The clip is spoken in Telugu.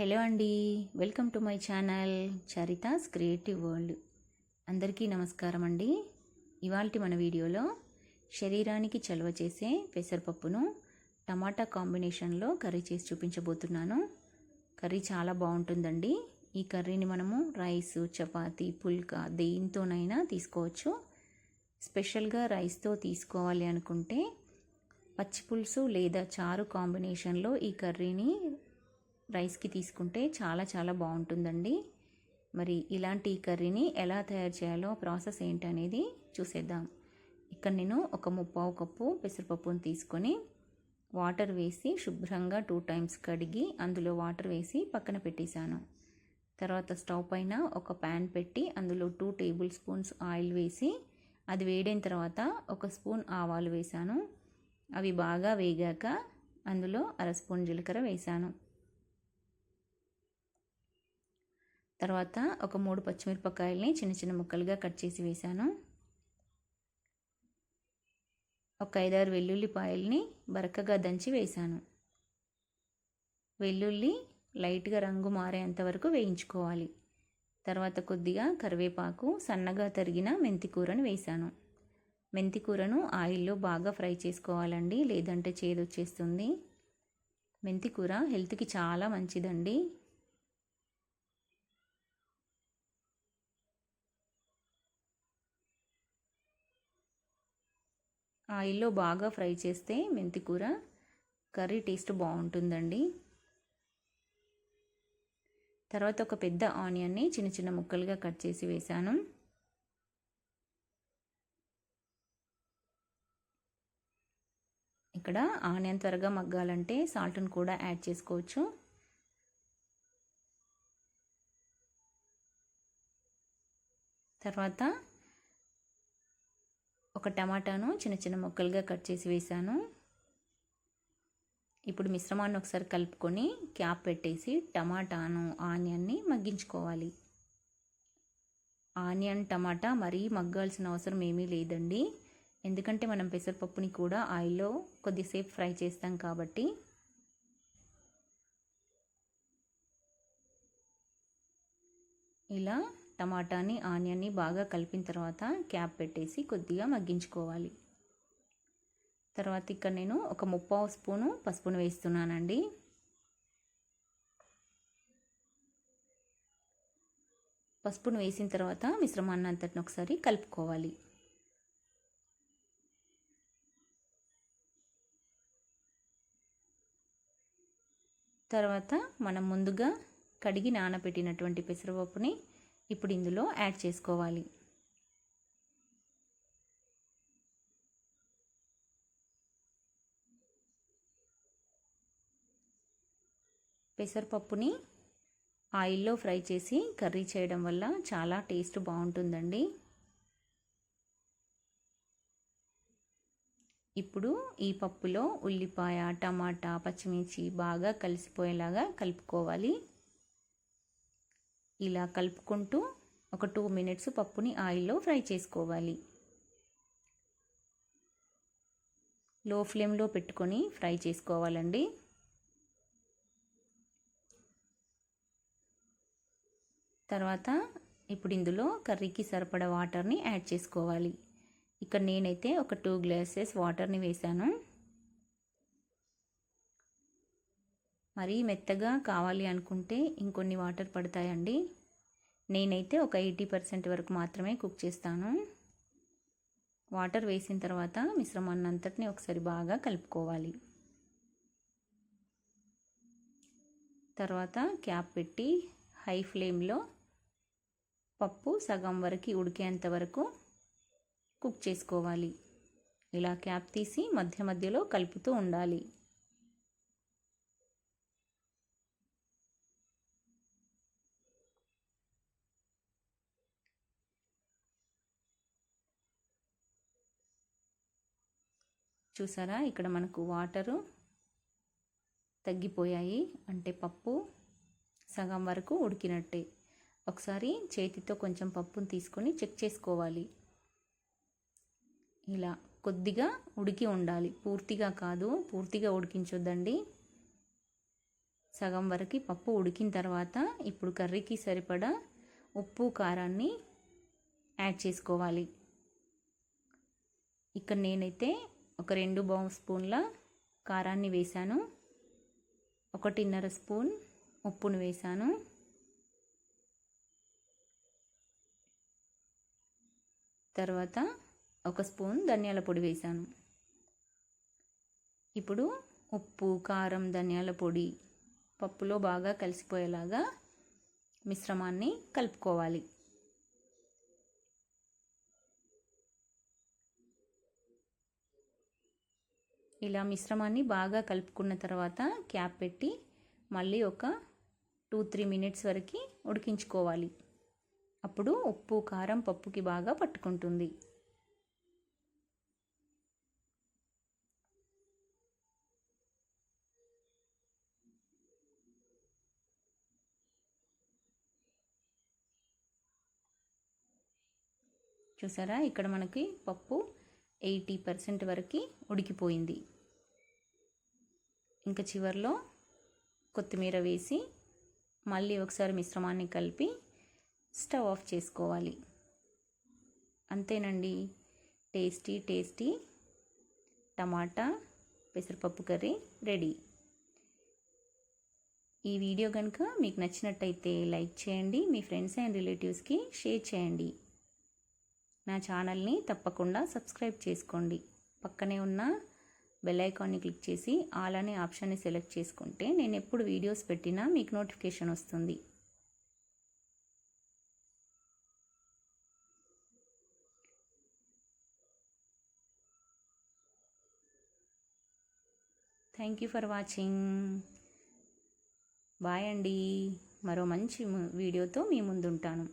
హలో అండి. Welcome to my channel Charitha's creative world. అందరికీ నమస్కారం అండి. ఇవాళ మన వీడియోలో శరీరానికి చలవ చేసే పెసరపప్పును టమాటా కాంబినేషన్లో కర్రీ చేసి చూపించబోతున్నాను. కర్రీ చాలా బాగుంటుందండి. ఈ కర్రీని మనము రైస్ చపాతి పుల్కా దేంతోనైనా తీసుకోవచ్చు. స్పెషల్గా రైస్తో తీసుకోవాలి అనుకుంటే పచ్చి పులుసు లేదా చారు కాంబినేషన్లో ఈ కర్రీని రైస్కి తీసుకుంటే చాలా చాలా బాగుంటుందండి. మరి ఇలాంటి కర్రీని ఎలా తయారు చేయాలో ప్రాసెస్ ఏంటనేది చూసేద్దాం. ఇక్కడ నేను ఒక ముప్పావు కప్పు పెసరపప్పును తీసుకొని వాటర్ వేసి శుభ్రంగా టూ టైమ్స్ కడిగి అందులో వాటర్ వేసి పక్కన పెట్టేశాను. తర్వాత స్టవ్ పైన ఒక ప్యాన్ పెట్టి అందులో టూ టేబుల్ స్పూన్స్ ఆయిల్ వేసి అది వేడైన తర్వాత ఒక స్పూన్ ఆవాలు వేశాను. అవి బాగా వేగాక అందులో అర స్పూన్ జీలకర్ర వేశాను. తర్వాత ఒక మూడు పచ్చిమిరపకాయల్ని చిన్న చిన్న ముక్కలుగా కట్ చేసి వేశాను. ఒక ఐదారు వెల్లుల్లిపాయల్ని బరకగా దంచి వేశాను. వెల్లుల్లి లైట్గా రంగు మారేంత వరకు వేయించుకోవాలి. తర్వాత కొద్దిగా కరివేపాకు సన్నగా తరిగిన మెంతికూరను వేశాను. మెంతికూరను ఆయిల్లో బాగా ఫ్రై చేసుకోవాలండి లేదంటే చేదొచ్చేస్తుంది. మెంతికూర హెల్త్కి చాలా మంచిదండి. ఆయిల్లో బాగా ఫ్రై చేస్తే మెంతికూర కర్రీ టేస్ట్ బాగుంటుందండి. తర్వాత ఒక పెద్ద ఆనియన్ని చిన్న చిన్న ముక్కలుగా కట్ చేసి వేశాను. ఇక్కడ ఆనియన్ త్వరగా మగ్గాలంటే సాల్ట్ను కూడా యాడ్ చేసుకోవచ్చు. తర్వాత ఒక టమాటాను చిన్న చిన్న ముక్కలుగా కట్ చేసి వేసాను ఇప్పుడు మిశ్రమాన్ని ఒకసారి కలుపుకొని క్యాప్ పెట్టేసి టమాటాను ఆనియన్ని మగ్గించుకోవాలి. ఆనియన్ టమాటా మరీ మగ్గాల్సిన అవసరం ఏమీ లేదండి. ఎందుకంటే మనం పెసరపప్పుని కూడా ఆయిల్లో కొద్దిసేపు ఫ్రై చేస్తాం కాబట్టి. ఇలా టమాటాని ఆనియన్ని బాగా కలిపిన తర్వాత క్యాప్ పెట్టేసి కొద్దిగా మగ్గించుకోవాలి. తర్వాత ఇక్కడ నేను ఒక ముప్పావు స్పూను పసుపును వేస్తున్నానండి. పసుపును వేసిన తర్వాత మిశ్రమాన్ని అంతటిని ఒకసారి కలుపుకోవాలి. తర్వాత మనం ముందుగా కడిగి నానబెట్టినటువంటి పెసరపప్పుని ఇప్పుడు ఇందులో యాడ్ చేసుకోవాలి. పెసరపప్పుని ఆయిల్లో ఫ్రై చేసి కర్రీ చేయడం వల్ల చాలా టేస్ట్ బాగుంటుందండి. ఇప్పుడు ఈ పప్పులో ఉల్లిపాయ టమాటా పచ్చిమిర్చి బాగా కలిసిపోయేలాగా కలుపుకోవాలి. ఇలా కలుపుకుంటూ ఒక టూ మినిట్స్ పప్పుని ఆయిల్లో ఫ్రై చేసుకోవాలి. లో ఫ్లేమ్లో పెట్టుకొని ఫ్రై చేసుకోవాలండి. తర్వాత ఇప్పుడు ఇందులో కర్రీకి సరిపడ వాటర్ని యాడ్ చేసుకోవాలి. ఇక్కడ నేనైతే ఒక టూ గ్లాసెస్ వాటర్ని వేశాను. మరీ మెత్తగా కావాలి అనుకుంటే ఇంకొన్ని వాటర్ పడతాయండి. నేనైతే ఒక ఎయిటీ పర్సెంట్ వరకు మాత్రమే కుక్ చేస్తాను. వాటర్ వేసిన తర్వాత మిశ్రమాన్ని అంతటిని ఒకసారి బాగా కలుపుకోవాలి. తర్వాత క్యాప్ పెట్టి హై ఫ్లేమ్లో పప్పు సగం వరకు ఉడికేంత వరకు కుక్ చేసుకోవాలి. ఇలా క్యాప్ తీసి మధ్య మధ్యలో కలుపుతూ ఉండాలి. చూసారా? ఇక్కడ మనకు వాటరు తగ్గిపోయాయి. అంటే పప్పు సగం వరకు ఉడికినట్టే. ఒకసారి చేతితో కొంచెం పప్పును తీసుకొని చెక్ చేసుకోవాలి. ఇలా కొద్దిగా ఉడికి ఉండాలి. పూర్తిగా కాదు పూర్తిగా ఉడికించొద్దండి. సగం వరకు పప్పు ఉడికిన తర్వాత ఇప్పుడు కర్రీకి సరిపడా ఉప్పు కారాన్ని యాడ్ చేసుకోవాలి. ఇక్కడ నేనైతే ఒక రెండు బౌ స్పూన్ల కారాన్ని వేశాను. ఒకటిన్నర స్పూన్ ఉప్పును వేశాను. తర్వాత ఒక స్పూన్ ధనియాల పొడి వేశాను. ఇప్పుడు ఉప్పు కారం ధనియాల పొడి పప్పులో బాగా కలిసిపోయేలాగా మిశ్రమాన్ని కలుపుకోవాలి. ఇలా మిశ్రమాన్ని బాగా కలుపుకున్న తర్వాత క్యాప్ పెట్టి మళ్ళీ ఒక టూ త్రీ మినిట్స్ వరకు ఉడికించుకోవాలి. అప్పుడు ఉప్పు కారం పప్పుకి బాగా పట్టుకుంటుంది. చూసారా? ఇక్కడ మనకి పప్పు ఎయిటీ పర్సెంట్ వరకు ఉడికిపోయింది. ఇంకా చివరిలో కొత్తిమీర వేసి మళ్ళీ ఒకసారి మిశ్రమాన్ని కలిపి స్టవ్ ఆఫ్ చేసుకోవాలి. అంతేనండి. టేస్టీ టేస్టీ టమాటా పెసరపప్పు కర్రీ రెడీ. ఈ వీడియో కనుక మీకు నచ్చినట్టయితే లైక్ చేయండి మీ ఫ్రెండ్స్ అండ్ రిలేటివ్స్కి షేర్ చేయండి. నా ఛానల్ని తప్పకుండా సబ్స్క్రైబ్ చేసుకోండి. పక్కనే ఉన్న బెల్ ఐకాన్ని క్లిక్ చేసి ఆల్ అనే ఆప్షన్ని సెలెక్ట్ చేసుకుంటే నేను ఎప్పుడు వీడియోస్ పెట్టినా మీకు నోటిఫికేషన్ వస్తుంది. Thank you for watching bye అండి. మరో మంచి వీడియోతో మీ ముందుంటాను.